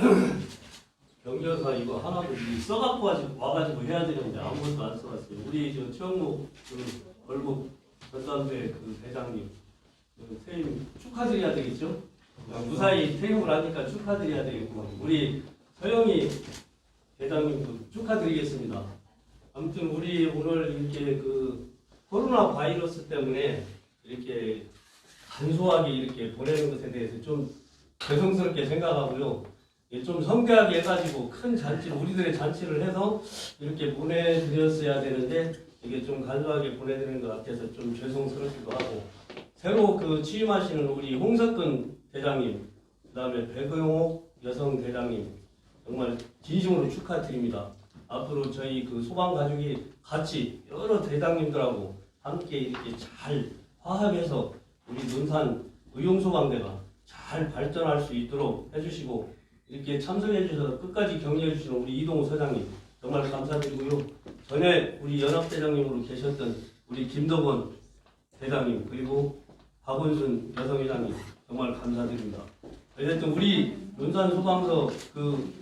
경조사 이거 하나도 이 써갖고 가지고 와가지고 해야 되는데 아무것도 안 써왔어요. 우리 저 최영무 그 걸복 전담대 그 대장님 그 퇴임 축하드려야 되겠죠? 무사히 퇴임을 하니까 축하드려야 되겠고 우리 서영이 대장님도 축하드리겠습니다. 아무튼 우리 오늘 이렇게 그 코로나 바이러스 때문에 이렇게 간소하게 이렇게 보내는 것에 대해서 좀 죄송스럽게 생각하고요. 예, 좀 성대하게 해가지고 큰 잔치, 우리들의 잔치를 해서 이렇게 보내드렸어야 되는데 이게 좀 간소하게 보내드리는 것 같아서 좀 죄송스럽기도 하고 새로 그 취임하시는 우리 홍석근 대장님, 그 다음에 백의홍 여성 대장님 정말 진심으로 축하드립니다. 앞으로 저희 그 소방 가족이 같이 여러 대장님들하고 함께 이렇게 잘 화합해서 우리 논산 의용소방대가 잘 발전할 수 있도록 해주시고 이렇게 참석해 주셔서 끝까지 격려해 주시는 우리 이동우 서장님 정말 감사드리고요. 전에 우리 연합대장님으로 계셨던 우리 김덕원 대장님 그리고 박원순 여성회장님 정말 감사드립니다. 어쨌든 우리 논산 소방서 그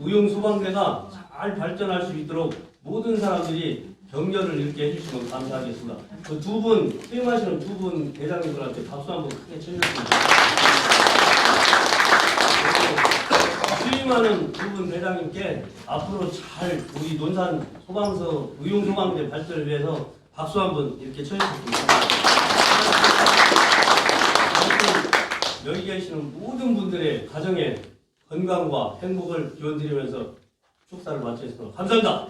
의용 소방대가 잘 발전할 수 있도록 모든 사람들이 격려를 이렇게 해주시면 감사하겠습니다. 그 두 분, 퇴임하시는 두 분 대장님들한테 박수 한번 크게 쳐주십니다. 그리고 취임하는 두분 대장님께 앞으로 잘 우리 논산 소방서 의용 소방대 발전을 위해서 박수 한번 이렇게 쳐주셨습니다. 여기 계시는 모든 분들의 가정에 건강과 행복을 기원드리면서 축사를 마치겠습니다. 감사합니다.